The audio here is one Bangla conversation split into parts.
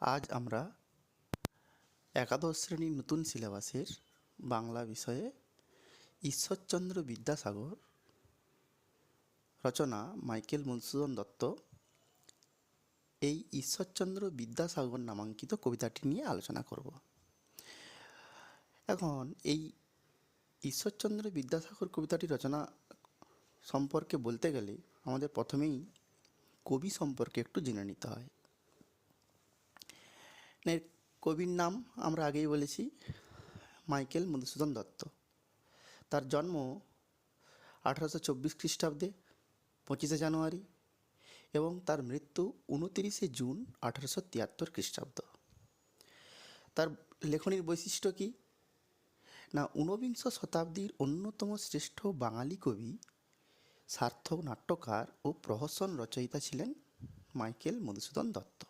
আজ আমরা একাদশ শ্রেণির নতুন সিলেবাসের বাংলা বিষয়ে ঈশ্বরচন্দ্র বিদ্যাসাগর রচনা মাইকেল মধুসূদন দত্ত এই ঈশ্বরচন্দ্র বিদ্যাসাগর নামাঙ্কিত কবিতাটি নিয়ে আলোচনা করব। এখন এই ঈশ্বরচন্দ্র বিদ্যাসাগর কবিতাটি রচনা সম্পর্কে বলতে গেলে আমাদের প্রথমেই কবি সম্পর্কে একটু জেনে নিতে হয়। কবির নাম আমরা আগেই বলেছি, মাইকেল মধুসূদন দত্ত। তার জন্ম আঠারোশো চব্বিশ খ্রিস্টাব্দে পঁচিশে জানুয়ারি এবং তার মৃত্যু উনতিরিশে জুন আঠারোশো তিয়াত্তর খ্রিস্টাব্দ। তার লেখনীর বৈশিষ্ট্য কী? না, ঊনবিংশ শতাব্দীর অন্যতম শ্রেষ্ঠ বাঙালি কবি, সার্থক নাট্যকার ও প্রহসন রচয়িতা ছিলেন মাইকেল মধুসূদন দত্ত।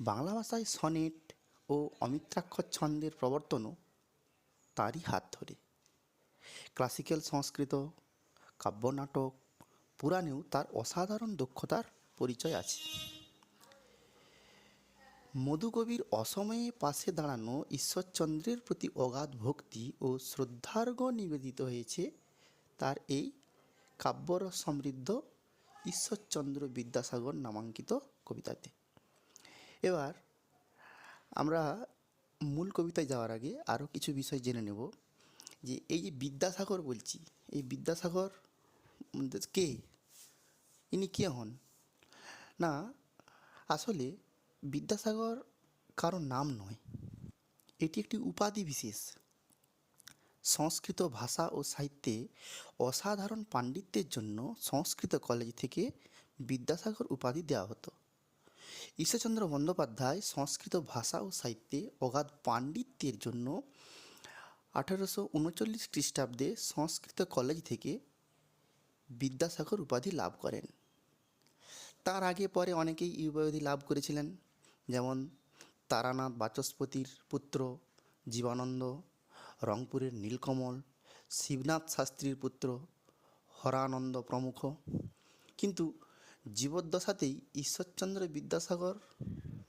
বাংলা ভাষায় সনেট ও অমিত্রাক্ষর ছন্দের প্রবর্তনও তারই হাত ধরে। ক্লাসিক্যাল সংস্কৃত কাব্যনাটক পুরাণেও তার অসাধারণ দক্ষতার পরিচয় আছে। মধুকবির অসময়ে পাশে দাঁড়ানো ঈশ্বরচন্দ্রের প্রতি অগাধ ভক্তি ও শ্রদ্ধার্ঘ নিবেদিত হয়েছে তার এই কাব্যর সমৃদ্ধ ঈশ্বরচন্দ্র বিদ্যাসাগর নামাঙ্কিত কবিতাতে। এবার আমরা মূল কবিতায় যাওয়ার আগে আরও কিছু বিষয় জেনে নেব যে এই যে বিদ্যাসাগর বলছি, এই বিদ্যাসাগর কে? ইনি কে হন? না, আসলে বিদ্যাসাগর কারও নাম নয়। এটি একটি উপাধি বিশেষ। সংস্কৃত ভাষা ও সাহিত্যে অসাধারণ পাণ্ডিত্যের জন্য সংস্কৃত কলেজ থেকে বিদ্যাসাগর উপাধি দেওয়া হতো। ঈশ্বরচন্দ্র বন্দ্যোপাধ্যায় সংস্কৃত ভাষা ও সাহিত্যে অগাধ পাণ্ডিত্যের জন্য আঠারোশো উনচল্লিশ খ্রিস্টাব্দে সংস্কৃত কলেজ থেকে বিদ্যাসাগর উপাধি লাভ করেন। তার আগে পরে অনেকেই এই উপাধি লাভ করেছিলেন, যেমন তারানাথ বাচস্পতির পুত্র জীবানন্দ, রংপুরের নীলকমল, শিবনাথ শাস্ত্রীর পুত্র হরানন্দ প্রমুখ। কিন্তু জীবদ্দশাতেই ঈশ্বরচন্দ্র বিদ্যাসাগর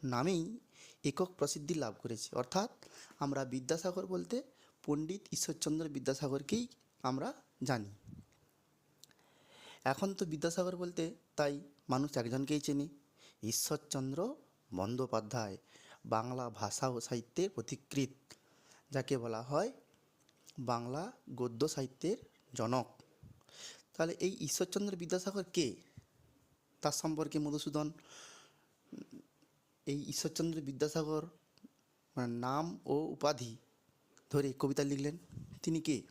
নামেই একক প্রসিদ্ধি লাভ করেছে। অর্থাৎ আমরা বিদ্যাসাগর বলতে পণ্ডিত ঈশ্বরচন্দ্র বিদ্যাসাগরকেই আমরা জানি। এখন তো বিদ্যাসাগর বলতে তাই মানুষ একজনকেই চেনে। ঈশ্বরচন্দ্র বন্দ্যোপাধ্যায়, বাংলা ভাষা ও সাহিত্যের পথিকৃৎ, যাকে বলা হয় বাংলা গদ্য সাহিত্যের জনক। তাহলে এই ঈশ্বরচন্দ্র বিদ্যাসাগর কে? তার সম্পর্কে মধুসূদন, এই ঈশ্বরচন্দ্র বিদ্যাসাগর মানে নাম ও উপাধি ধরে কবিতা লিখলেন। তিনি কে?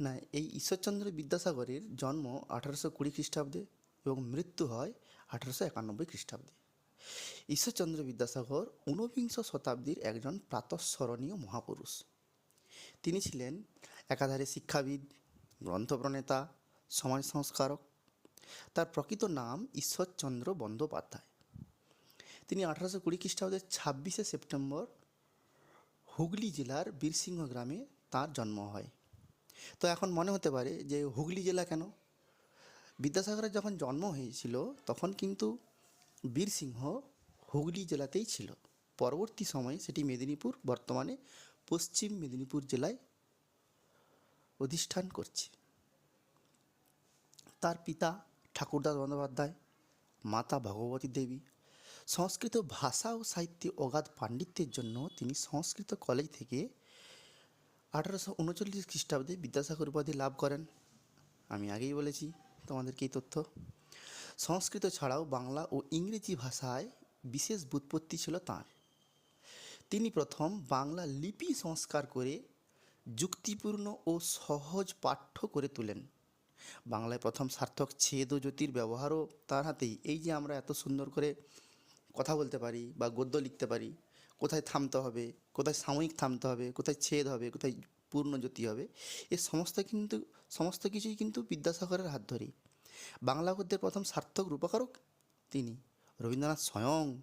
না, এই ঈশ্বরচন্দ্র বিদ্যাসাগরের জন্ম আঠারোশো কুড়ি খ্রিস্টাব্দে এবং মৃত্যু হয় আঠারোশো একানব্বই খ্রিস্টাব্দে। ঈশ্বরচন্দ্র বিদ্যাসাগর ঊনবিংশ শতাব্দীর একজন প্রাতঃস্মরণীয় মহাপুরুষ। তিনি ছিলেন একাধারে শিক্ষাবিদ, গ্রন্থপ্রণেতা, সমাজ সংস্কারক তার প্রকৃত নাম ঈশ্বরচন্দ্র বন্দ্যোপাধ্যায়। তিনি আঠারোশো কুড়ি খ্রিস্টাব্দের ছাব্বিশে সেপ্টেম্বর হুগলি জেলার বীরসিংহ গ্রামে তার জন্ম হয়। তো এখন মনে হতে পারে যে হুগলি জেলা কেন? বিদ্যাসাগরের যখন জন্ম হয়েছিল তখন কিন্তু বীরসিংহ হুগলি জেলাতেই ছিল। পরবর্তী সময়ে সেটি মেদিনীপুর, বর্তমানে পশ্চিম মেদিনীপুর জেলায় অধিষ্ঠান করছে। তার পিতা ঠাকুরদাস বন্দ্যোপাধ্যায় মাতা ভগবতী দেবী। সংস্কৃত ভাষা ও সাহিত্যে অগাধ পাণ্ডিত্যের জন্য তিনি সংস্কৃত কলেজ থেকে আঠারোশো উনচল্লিশ খ্রিস্টাব্দে বিদ্যাসাগর উপাধি লাভ করেন। আমি আগেই বলেছি তোমাদেরকে এই তথ্য। সংস্কৃত ছাড়াও বাংলা ও ইংরেজি ভাষায় বিশেষ ব্যুৎপত্তি ছিল তাঁর। তিনি প্রথম বাংলা লিপি সংস্কার করে যুক্তিপূর্ণ ও সহজ পাঠ্য করে তোলেন। বাংলায় প্রথম সার্থক ছেদ ও জ্যোতির ব্যবহারও তার হাতেই। এই যে আমরা এত সুন্দর করে কথা বলতে পারি বা গদ্য লিখতে পারি, কোথায় থামতে হবে, কোথায় সাময়িক থামতে হবে, কোথায় ছেদ হবে, কোথায় পূর্ণ জ্যোতি হবে, এ সমস্ত কিন্তু, সমস্ত কিছুই কিন্তু বিদ্যাসাগরের হাত ধরেই বাংলা গদ্যের প্রথম সার্থক রূপকারক তিনি। রবীন্দ্রনাথ স্বয়ং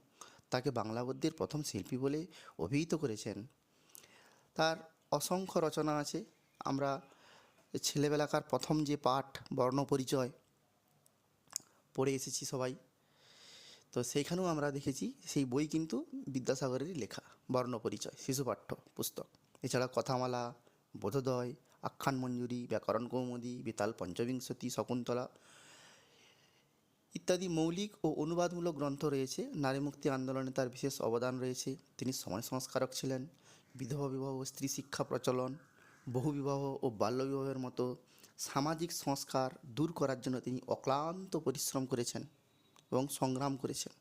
তাকে বাংলা গদ্যের প্রথম শিল্পী বলে অভিহিত করেছেন। তার অসংখ্য রচনা আছে। আমরা ছেলেবেলাকার প্রথম যে পাঠ, বর্ণপরিচয় পড়ে এসেছি সবাই। তো সেইখানেও আমরা দেখেছি, সেই বই কিন্তু বিদ্যাসাগরেরই লেখা বর্ণ পরিচয় শিশুপাঠ্য পুস্তক। এছাড়া কথামালা, বোধোদয়, আখ্যান মঞ্জুরি, ব্যাকরণ কৌমুদী, বেতাল পঞ্চবিংশতি, শকুন্তলা ইত্যাদি মৌলিক ও অনুবাদমূলক গ্রন্থ রয়েছে। নারী মুক্তি আন্দোলনে তার বিশেষ অবদান রয়েছে। তিনি সমাজ সংস্কারক ছিলেন, বিধবা বিবাহ, স্ত্রী শিক্ষা প্রচলন বহুবিবাহ ও বাল্যবিবাহের মতো সামাজিক সংস্কার দূর করার জন্য তিনি অক্লান্ত পরিশ্রম করেছেন এবং সংগ্রাম করেছেন।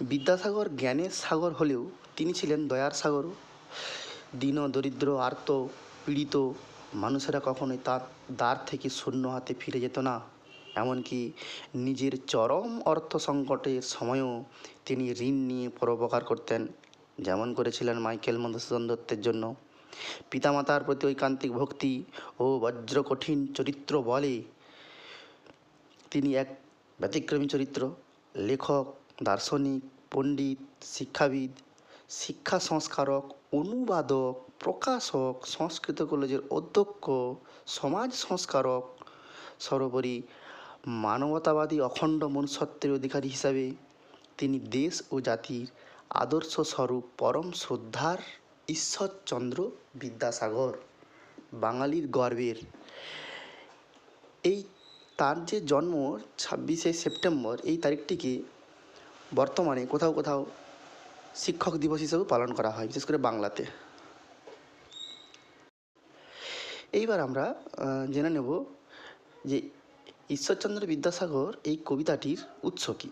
বিদ্যাসাগর জ্ঞানের সাগর হলেও তিনি ছিলেন দয়ার সাগরও দীন, দরিদ্র, আর্ত, পীড়িত মানুষেরা কখনোই তার দ্বার থেকে শূন্য হাতে ফিরে যেত না। এমনকি নিজের চরম অর্থ সংকটের সময়ও তিনি ঋণ নিয়ে পরোপকার করতেন। যেমন করেছিলেন মাইকেল মধুসূদন দত্তের জন্য। পিতামাতার প্রতি ঐকান্তিক ভক্তি ও বজ্র কঠিন চরিত্র বলে তিনি এক ব্যতিক্রমী চরিত্র। লেখক, দার্শনিক, পণ্ডিত, শিক্ষাবিদ, শিক্ষা সংস্কারক, অনুবাদক, প্রকাশক, সংস্কৃত কলেজের অধ্যক্ষ, সমাজ সংস্কারক, সর্বোপরি মানবতাবাদী অখণ্ড মনুষ্যত্বের অধিকারী হিসাবে তিনি দেশ ও জাতির আদর্শ স্বরূপ পরম শ্রদ্ধার ঈশ্বরচন্দ্র বিদ্যাসাগর, বাঙালির গর্বের। এই তার যে জন্ম ছাব্বিশে সেপ্টেম্বর, এই তারিখটিকে বর্তমানে কোথাও কোথাও শিক্ষক দিবস হিসেবেও পালন করা হয়, বিশেষ করে বাংলাতে। এইবার আমরা জেনে নেব যে ঈশ্বরচন্দ্র বিদ্যাসাগর এই কবিতাটির উৎস কী?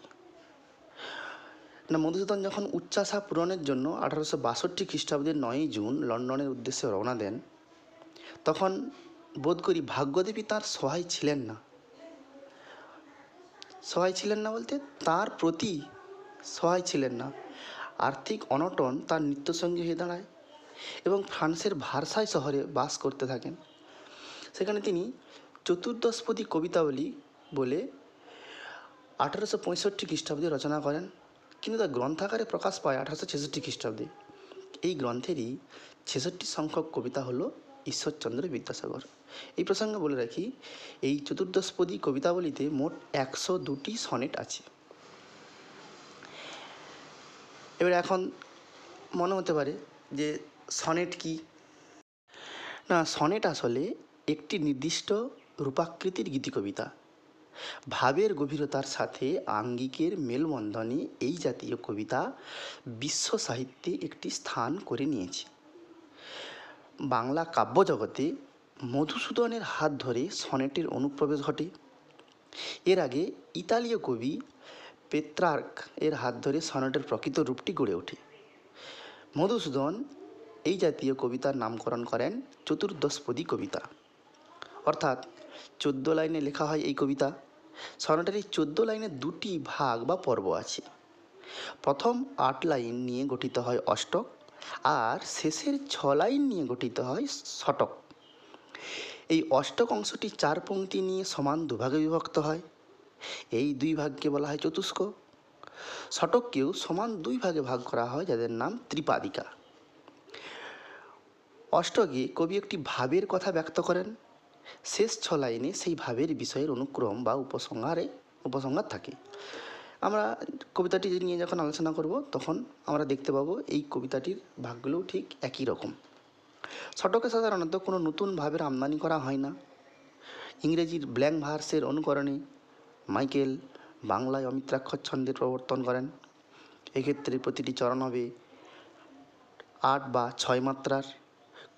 না, মধুসূদন যখন উচ্চাশা পূরণের জন্য আঠারোশো বাষট্টি খ্রিস্টাব্দের নয়ই জুন লন্ডনের উদ্দেশ্যে রওনা দেন, তখন বোধ করি ভাগ্যদেবী তার সহায় ছিলেন না। সহায় ছিলেন না বলতে তার প্রতি সহায় ছিলেন না। আর্থিক অনটন তার নিত্যসঙ্গী হয়ে দাঁড়ায় এবং ফ্রান্সের ভারসাই শহরে বাস করতে থাকেন। সেখানে তিনি চতুর্দশপদী কবিতাবলী বলে আঠারোশো পঁয়ষট্টি খ্রিস্টাব্দে রচনা করেন। কিন্তু তা গ্রন্থাকারে প্রকাশ পায় আঠারোশো ছেষট্টি খ্রিস্টাব্দে। এই গ্রন্থেরই ছেষট্টি সংখ্যক কবিতা হলো ঈশ্বরচন্দ্র বিদ্যাসাগর। এই প্রসঙ্গে বলে রাখি, এই চতুর্দশপদী কবিতাবলীতে মোট একশো দুটি সনেট আছে। এবার এখন মনে হতে পারে যে সনেট কি? না, সনেট আসলে একটি নির্দিষ্ট রূপাকৃতির গীতিকবিতা। ভাবের গভীরতার সাথে আঙ্গিকের মেলবন্ধনে এই জাতীয় কবিতা বিশ্ব সাহিত্যে একটি স্থান করে নিয়েছে। বাংলা কাব্যজগতে মধুসূদনের হাত ধরে সনেটের অনুপ্রবেশ ঘটে। এর আগে ইতালীয় কবি পেত্রার্ক এর হাত ধরে সনেটের প্রকৃত রূপটি গড়ে ওঠে। মধুসূদন এই জাতীয় কবিতার নামকরণ করেন চতুর্দশপদী কবিতা। অর্থাৎ চোদ্দ লাইনে লেখা হয় এই কবিতা। সনেটের এই চোদ্দ লাইনে দুটি ভাগ বা পর্ব আছে। প্রথম আট লাইন নিয়ে গঠিত হয় অষ্টক, আর শেষের ছ লাইন নিয়ে গঠিত হয় শতক এই অষ্টক অংশটি চার পংক্তি নিয়ে সমান দুভাগে বিভক্ত হয়। এই দুই ভাগকে বলা হয় চতুষ্ক। শতককেও সমান দুই ভাগে ভাগ করা হয়, যাদের নাম ত্রিপাদিকা। অষ্টকে কবি একটি ভাবের কথা ব্যক্ত করেন। শেষ ছ লাইনে সেই ভাবের বিষয়ের অনুক্রম বা উপসংহারে উপসংহার থাকে। আমরা কবিতাটি নিয়ে যখন আলোচনা করব, তখন আমরা দেখতে পাবো এই কবিতাটির ভাগগুলোও ঠিক একই রকম। শতকে সাধারণত কোনো নতুন ভাবের আমদানি করা হয় না। ইংরেজির ব্ল্যাঙ্ক ভার্সের অনুকরণে মাইকেল বাংলায় অমিত্রাক্ষর ছন্দের প্রবর্তন করেন। এক্ষেত্রে প্রতিটি চরণ হবে আট বা ছয় মাত্রার।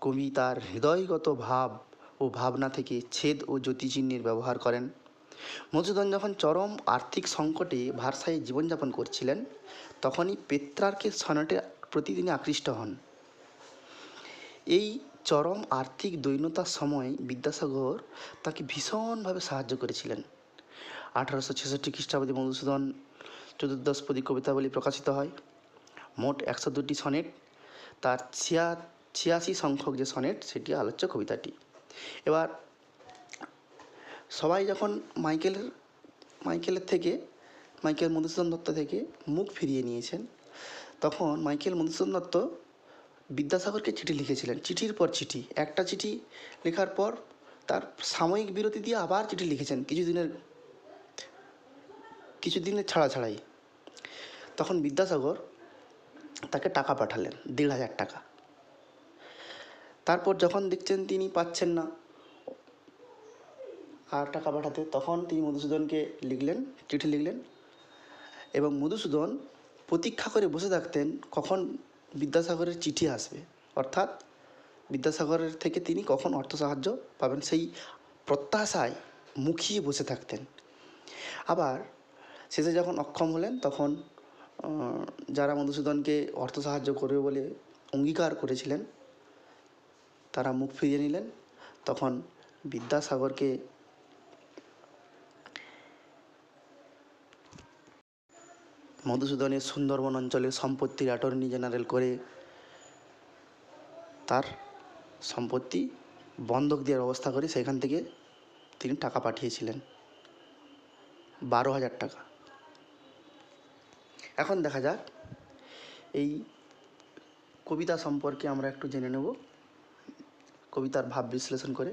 কবি তার হৃদয়গত ভাব ভাবনা থেকে ছেদ ও জ্যোতিচিহ্নের ব্যবহার করেন। মধুসূদন যখন চরম আর্থিক সংকটে ভারসায়ে জীবনযাপন করছিলেন, তখনই পেত্রার্কের সনেটের প্রতি তিনি আকৃষ্ট হন। এই চরম আর্থিক দৈন্যতার সময় বিদ্যাসাগর তাকে ভীষণভাবে সাহায্য করেছিলেন। আঠারোশো ছেষট্টি খ্রিস্টাব্দে মধুসূদন চতুর্দশপদী কবিতাবলী প্রকাশিত হয়। মোট একশো দুটি সনেট, তার ছিয়া, ছিয়াশি সংখ্যক যে সনেট, সেটি আলোচ্য কবিতাটি। এবার সবাই যখন মাইকেলের মাইকেলের থেকে, মাইকেল মধুসূদন দত্ত থেকে মুখ ফিরিয়ে নিয়েছেন, তখন মাইকেল মধুসূদন দত্ত বিদ্যাসাগরকে চিঠি লিখেছিলেন। চিঠির পর চিঠি, একটা চিঠি লেখার পর তার সাময়িক বিরতি দিয়ে আবার চিঠি লিখেছেন কিছুদিনের কিছুদিনের ছাড়া ছাড়াই তখন বিদ্যাসাগর তাকে টাকা পাঠালেন, দেড় হাজার টাকা। তারপর যখন দেখছেন তিনি পাচ্ছেন না আর টাকা পাঠাতে, তখন তিনি মধুসূদনকে লিখলেন, চিঠি লিখলেন এবং মধুসূদন প্রতীক্ষা করে বসে থাকতেন কখন বিদ্যাসাগরের চিঠি আসবে। অর্থাৎ বিদ্যাসাগরের থেকে তিনি কখন অর্থ সাহায্য পাবেন সেই প্রত্যাশায় মুখিয়ে বসে থাকতেন। আবার শেষে যখন অক্ষম হলেন, তখন যারা মধুসূদনকে অর্থ সাহায্য করবে বলে অঙ্গীকার করেছিলেন তারা মুখ ফিরিয়ে নিলেন। তখন বিদ্যাসাগরকে মধুসূদনের সুন্দরবন অঞ্চলে সম্পত্তির অ্যাটর্নি জেনারেল করে তার সম্পত্তি বন্ধক দেওয়ার ব্যবস্থা করে সেখান থেকে তিনি টাকা পাঠিয়েছিলেন। বারো হাজার টাকা। এখন দেখা যাক, এই কবিতা সম্পর্কে আমরা একটু জেনে নেব। কবিতার ভাব বিশ্লেষণ করে।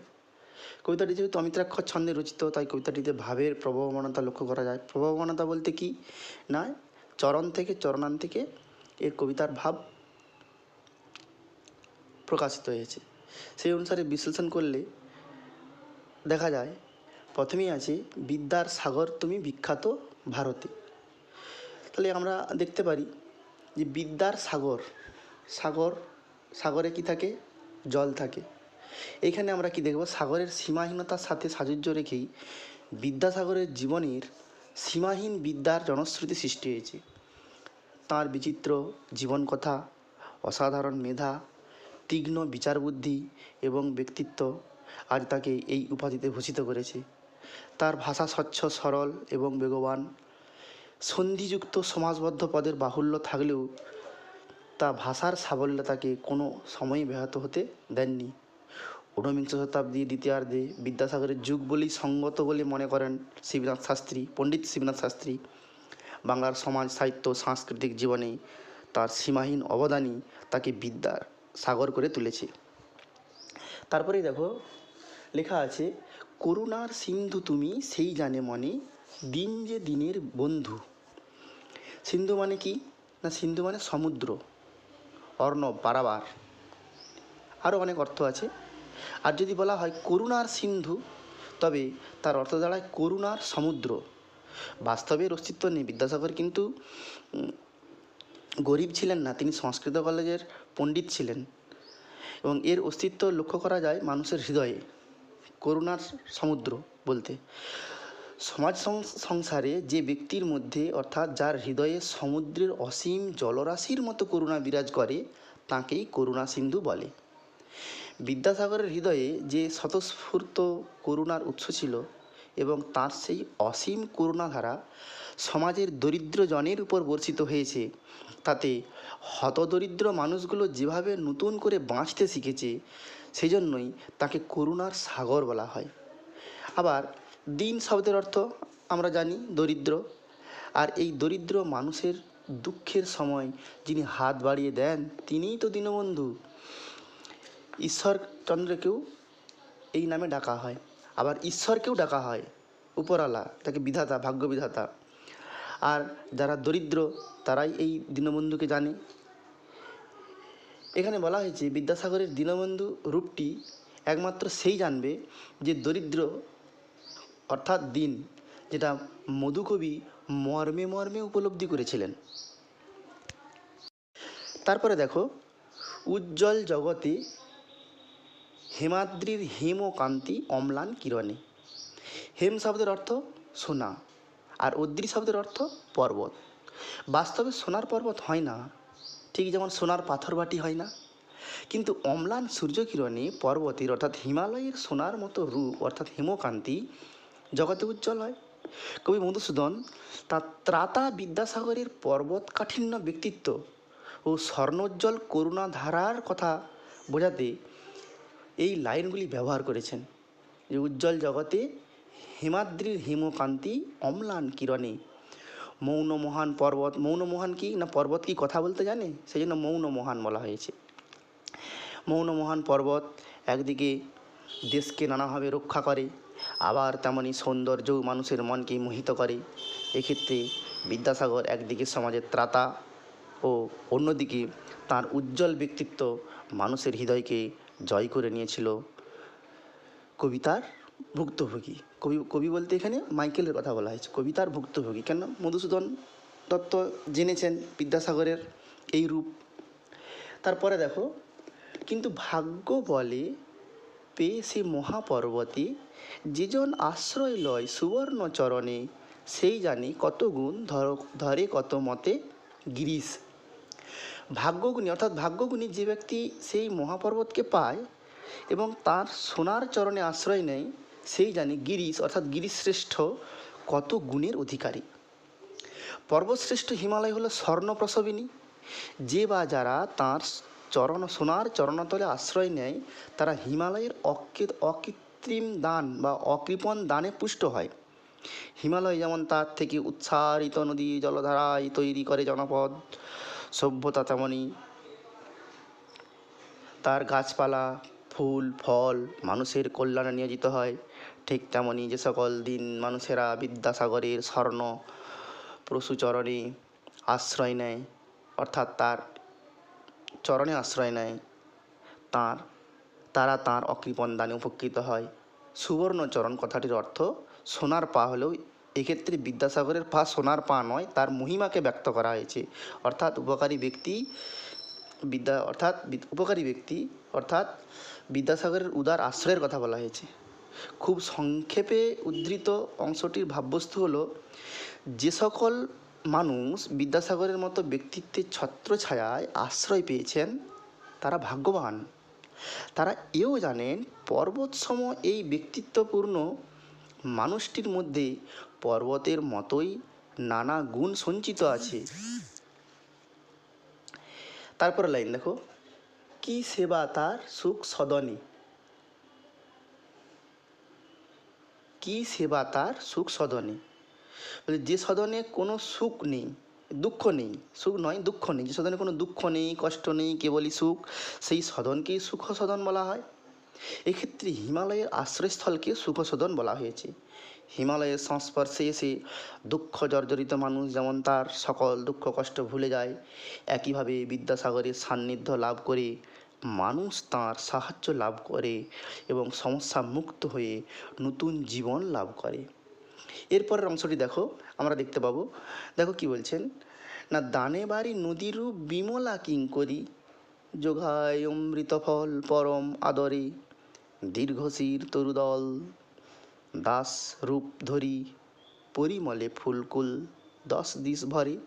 কবিতাটি যেহেতু অমিত্রাক্ষর ছন্দে রচিত, তাই কবিতাটিতে ভাবের প্রভাবমানতা লক্ষ্য করা যায়। প্রভাবমানতা বলতে কি? না, চরণ থেকে চরণান থেকে এর কবিতার ভাব প্রকাশিত হয়েছে। সেই অনুসারে বিশ্লেষণ করলে দেখা যায়, প্রথমেই আছে, বিদ্যার সাগর তুমি বিখ্যাত ভারতে। তাহলে আমরা দেখতে পারি যে বিদ্যার সাগর সাগর, সাগরে কি থাকে? জল থাকে। এখানে আমরা কি দেখব? সাগরের সীমাহীনতার সাথে সাযুজ্য রেখেই বিদ্যাসাগরের জীবনের সীমাহীন বিদ্যার জনশ্রুতি সৃষ্টি হয়েছে। তাঁর বিচিত্র জীবন কথা অসাধারণ মেধা, তীক্ষ্ণ বিচার বুদ্ধি এবং ব্যক্তিত্ব আজ তাকে এই উপাধিতে ভূষিত করেছে। তার ভাষা স্বচ্ছ, সরল এবং বেগবান। সন্ধিযুক্ত সমাজবদ্ধ পদের বাহুল্য থাকলেও তা ভাষার সাবল্যতাকে কোনো সময়ই ব্যাহত হতে দেননি। ঊনবিংশ শতাব্দীর দ্বিতীয়ার্ধে বিদ্যাসাগরের যুগ বলেই সঙ্গত বলে মনে করেন শিবনাথ শাস্ত্রী, পণ্ডিত শিবনাথ শাস্ত্রী। বাংলার সমাজ, সাহিত্য, সাংস্কৃতিক জীবনে তার সীমাহীন অবদানই তাকে বিদ্যার সাগর করে তুলেছে। তারপরেই দেখো, লেখা আছে, করুণার সিন্ধু তুমি সেই জানে মনে, দিন যে দিনের বন্ধু। সিন্ধু মানে কি? না, সিন্ধু মানে সমুদ্র, অর্ণব বারাবার আরও অনেক অর্থ আছে। আর যদি বলা হয় করুণার সিন্ধু, তবে তার অর্থ দাঁড়ায় করুণার সমুদ্র। বাস্তবের অস্তিত্ব নেই। বিদ্যাসাগর কিন্তু গরিব ছিলেন না, তিনি সংস্কৃত কলেজের পণ্ডিত ছিলেন এবং এর অস্তিত্ব লক্ষ্য করা যায় মানুষের হৃদয়ে, করুণার সমুদ্র বলতে। সমাজ সংসারে যে ব্যক্তির মধ্যে, অর্থাৎ যার হৃদয়ে সমুদ্রের অসীম জলরাশির মতো করুণা বিরাজ করে, তাকেই করুণা সিন্ধু বলে। বিদ্যাসাগরের হৃদয়ে যে স্বতঃস্ফূর্ত করুণার উৎস ছিল এবং তার সেই অসীম করুণাধারা সমাজের দরিদ্র জনের উপর বর্ষিত হয়েছে, তাতে হতদরিদ্র মানুষগুলো যেভাবে নতুন করে বাঁচতে শিখেছে সেই জন্যই তাকে করুণার সাগর বলা হয়। আবার দিন শব্দের অর্থ আমরা জানি দরিদ্র। আর এই দরিদ্র মানুষের দুঃখের সময় যিনি হাত বাড়িয়ে দেন, তিনিই তো দীনবন্ধু। ঈশ্বরচন্দ্রকেও এই নামে ডাকা হয়। আবার ঈশ্বরকেও ডাকা হয়। উপরওয়ালা তাকে বিধাতা ভাগ্য বিধাতা আর যারা দরিদ্র, তারাই এই দীনবন্ধুকে জানে। এখানে বলা হয়েছে, বিদ্যাসাগরের দীনবন্ধু রূপটি একমাত্র সেই জানবে যে দরিদ্র, অর্থাৎ দিন, যেটা মধুকবি মর্মে মর্মে উপলব্ধি করেছিলেন। তারপরে দেখো, উজ্জ্বল জগতে হেমাদ্রির হেম ও কান্তি অম্লান কিরণে। হেম শব্দের অর্থ সোনা, আর অদ্রি শব্দের অর্থ পর্বত। বাস্তবে সোনার পর্বত হয় না, ঠিক যেমন সোনার পাথর বাটি হয় না। কিন্তু অম্লান সূর্যকিরণে পর্বতের, অর্থাৎ হিমালয়ের সোনার মতো রূপ, অর্থাৎ হেমকান্তি, জগতে উজ্জ্বল হয়। কবি মধুসূদন তার ত্রাতা বিদ্যাসাগরের পর্বত কাঠিন্য ব্যক্তিত্ব ও স্বর্ণোজ্জ্বল করুণাধারার কথা বোঝাতে এই লাইনগুলি ব্যবহার করেছেন। যে উজ্জ্বল জগতে হিমাদ্রির হিমকান্তি অম্লান কিরণে। মৌন মহান পর্বত, মৌন মহান কি না পর্বত কি কথা বলতে জানে? সেই জন্য মৌন মহান বলা হয়েছে। মৌন মহান পর্বত একদিকে দেশকে নানাভাবে রক্ষা করে, আবার তেমনি সৌন্দর্যও মানুষের মনকে মোহিত করে। এক্ষেত্রে বিদ্যাসাগর একদিকে সমাজের ত্রাতা ও অন্যদিকে তার উজ্জ্বল ব্যক্তিত্ব মানুষের হৃদয়কে জয় করে নিয়েছিল কবিতার ভুক্তভোগী। কবি কবি বলতে এখানে মাইকেলের কথা বলা হয়েছে, কবিতার ভুক্তভোগী। কেন মধুসূদন দত্ত জেনেছেন বিদ্যাসাগরের এই রূপ। তারপরে দেখো, কিন্তু ভাগ্য বলে পেয়ে সে মহাপর্বতে যেজন আশ্রয় লয় সুবর্ণ চরণে, সেই জানি কত গুণ ধর, ধরে কত মতে গিরিশ। ভাগ্যগুণী, অর্থাৎ ভাগ্যগুণী যে ব্যক্তি সেই মহাপর্বতকে পায় এবং তার সোনার চরণে আশ্রয় নেয়, সেই জানে গিরিশ, অর্থাৎ গিরিশ্রেষ্ঠ কত গুণের অধিকারী। পর্বতশ্রেষ্ঠ হিমালয় হলো স্বর্ণপ্রসবিনী। যে বা যারা তাঁর চরণ, সোনার চরণতলে আশ্রয় নেয়, তারা হিমালয়ের অকৃত অকৃত্রিম দান বা অকৃপণ দানে পুষ্ট হয়। হিমালয় যেমন তার থেকে উচ্ছারিত নদী জলধারায় তৈরি করে জনপদ সভ্যতা তেমনই। তার গাছপালা, ফুল, ফল মানুষের কল্যাণে নিয়োজিত হয়। ঠিক তেমনই যে সকল দিন মানুষেরা বিদ্যাসাগরের স্বর্ণ প্রসূচরণে আশ্রয় নেয়, অর্থাৎ তার চরণে আশ্রয় নেয়, তার, তারা তার অকৃপণ দানে উপকৃত হয়। সুবর্ণচরণ কথাটির অর্থ সোনার পা হলেও এক্ষেত্রে বিদ্যাসাগরের পা সোনার পা নয়, তার মহিমাকে ব্যক্ত করা হয়েছে। অর্থাৎ উপকারী ব্যক্তি বিদ্যা, অর্থাৎ উপকারী ব্যক্তি, অর্থাৎ বিদ্যাসাগরের উদার আশ্রয়ের কথা বলা হয়েছে। খুব সংক্ষেপে উদ্ধৃত অংশটির ভাববস্তু হলো, যে সকল মানুষ বিদ্যাসাগরের মতো ব্যক্তিত্বের ছত্রছায়ায় আশ্রয় পেয়েছেন, তারা ভাগ্যবান। তারা এও জানেন, পর্বতসম এই ব্যক্তিত্বপূর্ণ মানুষটির মধ্যে পর্বতের মতোই নানা গুণ সঞ্চিত আছে। তারপর লাইন দেখো। কি সেবা তার সুখ সদনে? কি সেবা তার সুখ সদনে? যে সদনে কোনো সুখ নেই, দুঃখ নেই, সুখ নয়, দুঃখ নেই। যে সদনে কোনো দুঃখ নেই, কষ্ট নেই, কেবলই সুখ, সেই সদনকেই সুখ সদন বলা হয়। এক্ষেত্রে হিমালয়ের আশ্রয়স্থলকে সুখ সদন বলা হয়েছে। হিমালয়ের সংস্পর্শে এসে দুঃখ জর্জরিত মানুষ যেমন তার সকল দুঃখ কষ্ট ভুলে যায়, একইভাবে বিদ্যাসাগরের সান্নিধ্য লাভ করে মানুষ তার সাহায্য লাভ করে এবং সমস্যা মুক্ত হয়ে নতুন জীবন লাভ করে। এরপরের অংশটি দেখো, আমরা দেখতে পাবো। দেখো কি বলছেন? না দানে বাড়ি নদীরূপ বিমলা কিঙ্করি যোগায় অমৃত ফল পরম আদরে দীর্ঘশির তরুদল দাস রূপ ধরি, পরিমলে ফুলকুল দশ দিশ ভরে।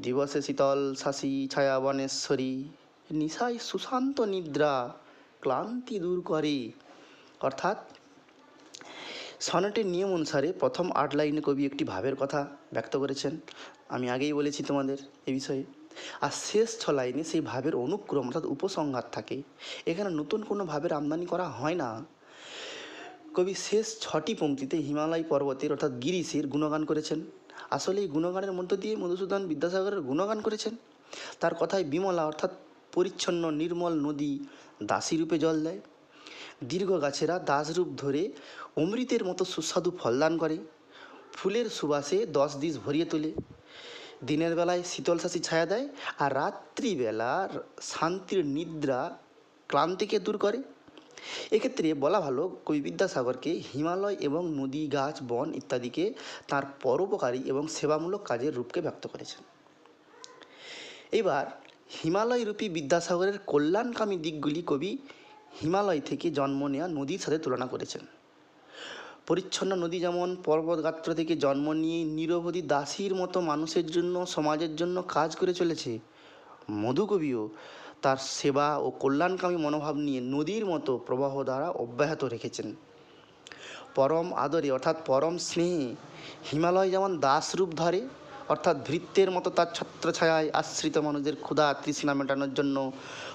দিবসে শীতল শাসী ছায়া বনেশ্বরী, নিশায় সুশান্ত নিদ্রা ক্লান্তি দূর করে। অর্থাৎ সনেটের নিয়ম অনুসারে প্রথম আট লাইনে কবি একটি ভাবের কথা ব্যক্ত করেছেন। আমি আগেই বলেছি তোমাদের এ বিষয়ে। আর শেষ ছ লাইনে সেই ভাবের অনুক্রম অর্থাৎ উপসংহার থাকে। এখানে নতুন কোনো ভাবের আমদানি করা হয় না। কবি শেষ ছটি পংক্তিতে হিমালয় পর্বতের অর্থাৎ গিরিশের গুণগান করেছেন। আসলে এই গুণগানের মধ্য দিয়ে মধুসূদন বিদ্যাসাগরের গুণগান করেছেন। তার কথায় বিমলা অর্থাৎ পরিচ্ছন্ন নির্মল নদী দাসী রূপে জল দেয়। দীর্ঘ গাছেরা দাসরূপ ধরে অমৃতের মতো সুস্বাদু ফলদান করে। ফুলের সুবাসে দশ দিশ ভরিয়ে তোলে। দিনের বেলায় শীতল শাসি ছায়া দেয় আর রাত্রিবেলার শান্তির নিদ্রা ক্লান্তিকে দূর করে। এক্ষেত্রে বলা ভালো কবি বিদ্যাসাগরকে হিমালয় এবং নদী, গাছ, বন ইত্যাদিকে তার পরোপকারী এবং সেবামূলক কাজের রূপকে ব্যক্ত করেছেন। এবার হিমালয় রূপী বিদ্যাসাগরের কল্যাণকামী দিকগুলি কবি হিমালয় থেকে জন্ম নেওয়া নদীর সাথে তুলনা করেছেন। পরিচ্ছন্ন নদী যেমন পর্বতগাত্র থেকে জন্ম নিয়ে নিরবধি দাসীর মতো মানুষের জন্য, সমাজের জন্য কাজ করে চলেছে, মধুকবিও তার সেবা ও কল্যাণকামী মনোভাব নিয়ে নদীর মতো প্রবাহ দ্বারা অব্যাহত রেখেছেন। পরম আদরে, অর্থাৎ পরম স্নেহে, হিমালয় যেমন দাস রূপ ধরে, অর্থাৎ ভৃত্যের মতো তার ছত্রছায়ায় আশ্রিত মানুষদের ক্ষুধা তৃষ্ণা মেটানোর জন্য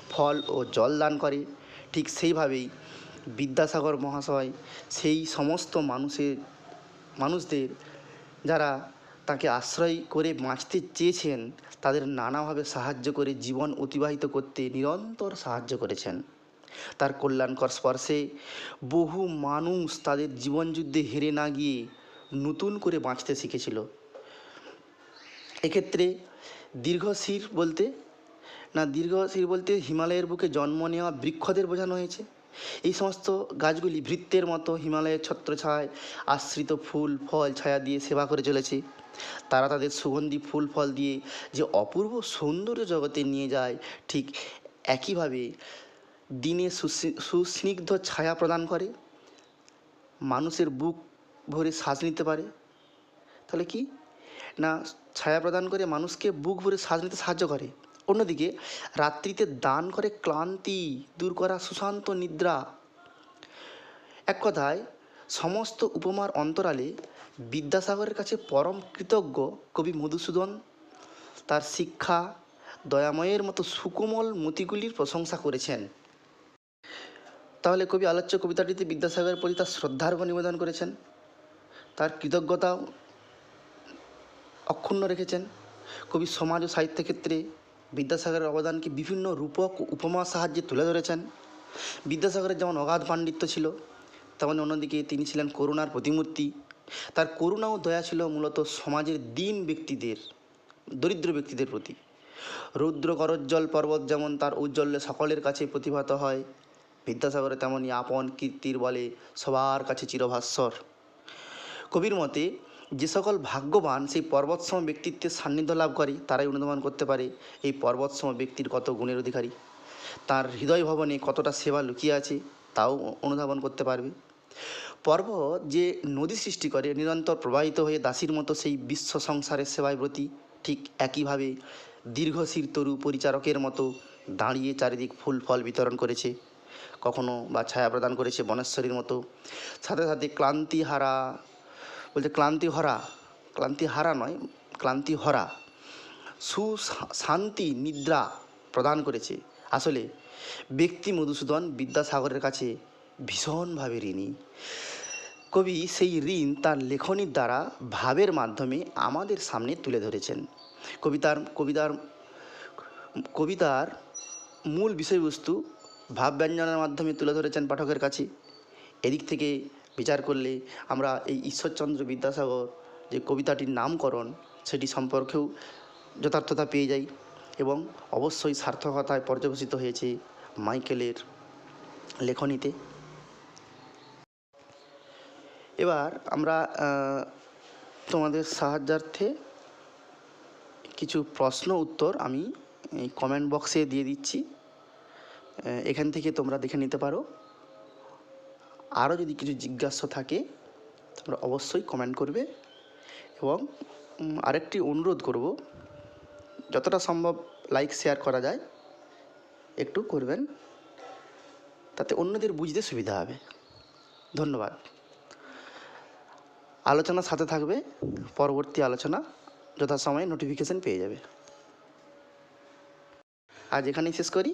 ফল ও জল দান করে, ঠিক সেইভাবেই বিদ্যাসাগর মহাশয় সেই সমস্ত মানুষের, মানুষদের, যারা তাকে আশ্রয় করে বাঁচতে চেয়েছেন, তাদের নানাভাবে সাহায্য করে জীবন অতিবাহিত করতে নিরন্তর সাহায্য করেছেন। তার কল্যাণকর স্পর্শে বহু মানুষ তাদের জীবনযুদ্ধে হেরে না গিয়ে নতুন করে বাঁচতে শিখেছিল। এক্ষেত্রে দীর্ঘশির বলতে, না, দীর্ঘশির বলতে হিমালয়ের বুকে জন্ম নেওয়া বৃক্ষদের বোঝানো হয়েছে। এই সমস্ত গাছগুলি ভৃত্যের মতো হিমালয়ের ছত্রছায় আশ্রিত ফুল, ফল, ছায়া দিয়ে সেবা করে চলেছে। তারা তাদের সুগন্ধি ফুল, ফল দিয়ে যে অপূর্ব সৌন্দর্য জগতে নিয়ে যায়, ঠিক একইভাবে দিনে সুস্নি- সুস্নিগ্ধ ছায়া প্রদান করে, মানুষের বুক ভরে শ্বাস নিতে পারে। তাহলে কি? না, ছায়া প্রদান করে মানুষকে বুক ভরে শ্বাস নিতে সাহায্য করে। অন্যদিকে, রাত্রিতে দান করে ক্লান্তি দূর করা সুশান্ত নিদ্রা। এক কথায়, সমস্ত উপমার অন্তরালে বিদ্যাসাগরের কাছে পরম কৃতজ্ঞ কবি মধুসূদন। তার শিক্ষা, দয়াময়ের মতো সুকোমল মতিগুলির প্রশংসা করেছেন। তাহলে কবি আলোচ্য কবিতাটিতে বিদ্যাসাগরের প্রতি তার শ্রদ্ধার্ঘ নিবেদন করেছেন। তার কৃতজ্ঞতাও অক্ষুণ্ণ রেখেছেন। কবি সমাজ ও সাহিত্য ক্ষেত্রে বিদ্যাসাগরের অবদানকে বিভিন্ন রূপক উপমা সাহায্যে তুলে ধরেছেন। বিদ্যাসাগরের যেমন অগাধ পাণ্ডিত্য ছিল, তেমন অন্যদিকে তিনি ছিলেন করুণার প্রতিমূর্তি। তার করুণা ও দয়া ছিল মূলত সমাজের দীন ব্যক্তিদের, দরিদ্র ব্যক্তিদের প্রতি। রৌদ্র করজ্জ্বল পর্বত যেমন তার ঔজ্জ্বল্যে সকলের কাছে প্রতিভাত হয়, বিদ্যাসাগরে তেমনই আপন কীর্তির বলে সবার কাছে চিরভাস্বর কবির মতে, যে সকল ভাগ্যবান সেই পর্বতসম ব্যক্তিত্বের সান্নিধ্য লাভ করে, তারাই অনুধাবন করতে পারে এই পর্বতসম ব্যক্তির কত গুণের অধিকারী। তার হৃদয় ভবনে কতটা সেবা লুকিয়ে আছে, তাও অনুধাবন করতে পারবে। পর্বত যে নদী সৃষ্টি করে, নিরন্তর প্রবাহিত হয়ে দাসীর মতো সেই বিশ্ব সংসারের সেবায় ব্রতী, ঠিক একইভাবে দীর্ঘশির তরু পরিচারকের মতো দাঁড়িয়ে চারিদিক ফুল ফল বিতরণ করেছে। কখনো বা ছায়া প্রদান করেছে বনেশ্বরীর মতো। সাথে সাথে ক্লান্তি হারা বলতে ক্লান্তি হরা ক্লান্তি হারা নয় ক্লান্তি হরা সুশান্তি নিদ্রা প্রদান করেছে। আসলে ব্যক্তি মধুসূদন বিদ্যাসাগরের কাছে ভীষণভাবে ঋণী। কবি সেই ঋণ তার লেখনীর দ্বারা ভাবের মাধ্যমে আমাদের সামনে তুলে ধরেছেন। কবিতার কবিতার কবিতার মূল বিষয়বস্তু ভাব ব্যঞ্জনের মাধ্যমে তুলে ধরেছেন পাঠকের কাছে। এদিক থেকে বিচার করলে আমরা এই ঈশ্বরচন্দ্র বিদ্যাসাগর যে কবিতাটির নামকরণ, সেটি সম্পর্কেও যথার্থতা পেয়ে যাই এবং অবশ্যই সার্থকতায় পর্যবেসিত হয়েছে মাইকেলের লেখনীতে। এবার আমরা তোমাদের সাহায্যার্থে কিছু প্রশ্ন উত্তর আমি এই কমেন্ট বক্সে দিয়ে দিচ্ছি। এখান থেকে তোমরা দেখে নিতে পারো। আরও যদি কিছু জিজ্ঞাসা থাকে, তোমরা অবশ্যই কমেন্ট করবে এবং আরেকটি অনুরোধ করব, যতটা সম্ভব লাইক শেয়ার করা যায়, একটু করবেন, তাতে অন্যদের বুঝতে সুবিধা হবে। ধন্যবাদ। আলোচনার সাথে থাকবে। পরবর্তী আলোচনা যথাসময়ে নোটিফিকেশন পেয়ে যাবে। আজ এখানেই শেষ করি।